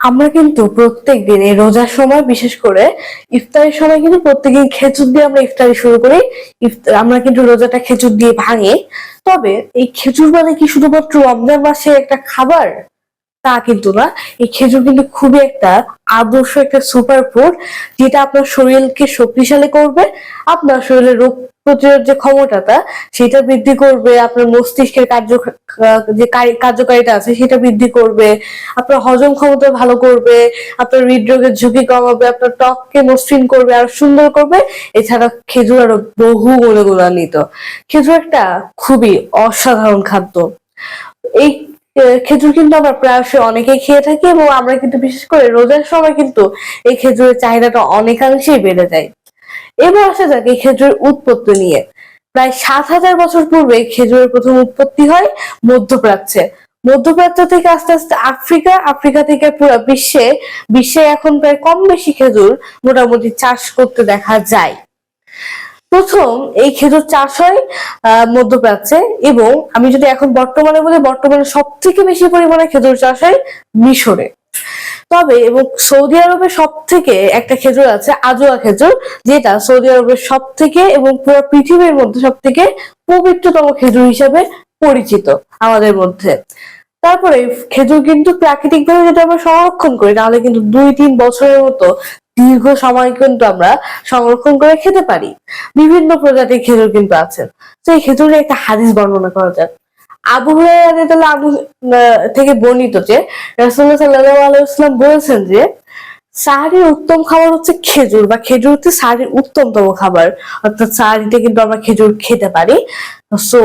আমরা কিন্তু প্রত্যেক দিন এই রোজার সময়, বিশেষ করে ইফতারের সময় কিন্তু প্রত্যেকদিন খেজুর দিয়ে আমরা ইফতারি শুরু করি। আমরা কিন্তু রোজাটা খেজুর দিয়ে ভাঙি। তবে এই খেজুর মানে কি শুধুমাত্র রমজান মাসে একটা খাবার? তা কিন্তু না। এই খেজুর কিন্তু খুবই একটা আদর্শ একটা সুপার ফুড যেটা আপনার শরীরকে শক্তিশালী করবে, আপনার শরীরের রোগ প্রতিরোধ যে ক্ষমতাটা, সেটা বৃদ্ধি করবে, আপনার মস্তিষ্কের কার্য, যে কারি- কার্যকারিতা আছে, সেটা বৃদ্ধি করবে, আপনার হজম ক্ষমতা ভালো করবে, আপনার হৃদরোগের ঝুঁকি কমাবে, আপনার ত্বককে মসৃণ করবে, আর সুন্দর করবে। এছাড়া খেজুর আরও বহু গুণে গুণান্বিত। খেজুর একটা খুবই অসাধারণ খাদ্য। এই খেজুর কিন্তু আমরা প্রায়শই অনেকেই খেয়ে থাকি এবং আমরা কিন্তু বিশেষ করে রোজার সময় কিন্তু এই খেজুরের চাহিদাটা অনেকাংশেই বেড়ে যায়। এবার আসা যাক এই খেজুরের উৎপত্তি নিয়ে। প্রায় সাত হাজার বছর পূর্বে খেজুরের প্রথম উৎপত্তি হয় মধ্যপ্রাচ্যে। মধ্যপ্রাচ্য থেকে আস্তে আস্তে আফ্রিকা আফ্রিকা থেকে পুরো বিশ্বে বিশ্বে এখন প্রায় কম বেশি খেজুর মোটামুটি চাষ করতে দেখা যায়। প্রথম এই খেজুর চাষ হয় মধ্যপ্রাচ্যে এবং আমি যদি এখন বর্তমানে বলি, বর্তমানে সব থেকে বেশি পরিমাণে খেজুর চাষ হয় মিশরে। তবে এবং সৌদি আরবের সব থেকে একটা খেজুর আছে, আজোয়া খেজুর, যেটা সৌদি আরবের সব থেকে এবং পুরো পৃথিবীর মধ্যে সব থেকে পবিত্রতম খেজুর হিসেবে পরিচিত আমাদের মধ্যে। তারপরে খেজুর কিন্তু প্রাকৃতিক ভাবে যদি আমরা সংরক্ষণ করি, তাহলে কিন্তু দুই তিন বছরের মতো দীর্ঘ সময় কিন্তু আমরা সংরক্ষণ করে খেতে পারি। বিভিন্ন প্রজাতির খেজুর কিন্তু আছে। তো এই খেজুরের একটা হাদিস বর্ণনা করা যাক। আবু আনহু আহ, থেকে বর্ণিত যে রাসূলুল্লাহ সাল্লাল্লাহু আলাইহি ওয়াসাল্লাম বলেছেন যে সাহারির উত্তম খাবার হচ্ছে খেজুর বা খেজুর হচ্ছে সাহারির উত্তমতম খাবার। অর্থাৎ সাহারিতে কিন্তু আমরা খেজুর খেতে পারি। সো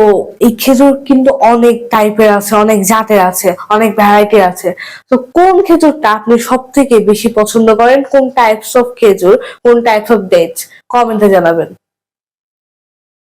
এই খেজুর কিন্তু অনেক টাইপের আছে অনেক জাতের আছে অনেক ভ্যারাইটি আছে। তো কোন খেজুরটা আপনি সব থেকে বেশি পছন্দ করেন? কোন টাইপস অফ খেজুর কোন টাইপস অফ ডেটস কমেন্টে জানাবেন।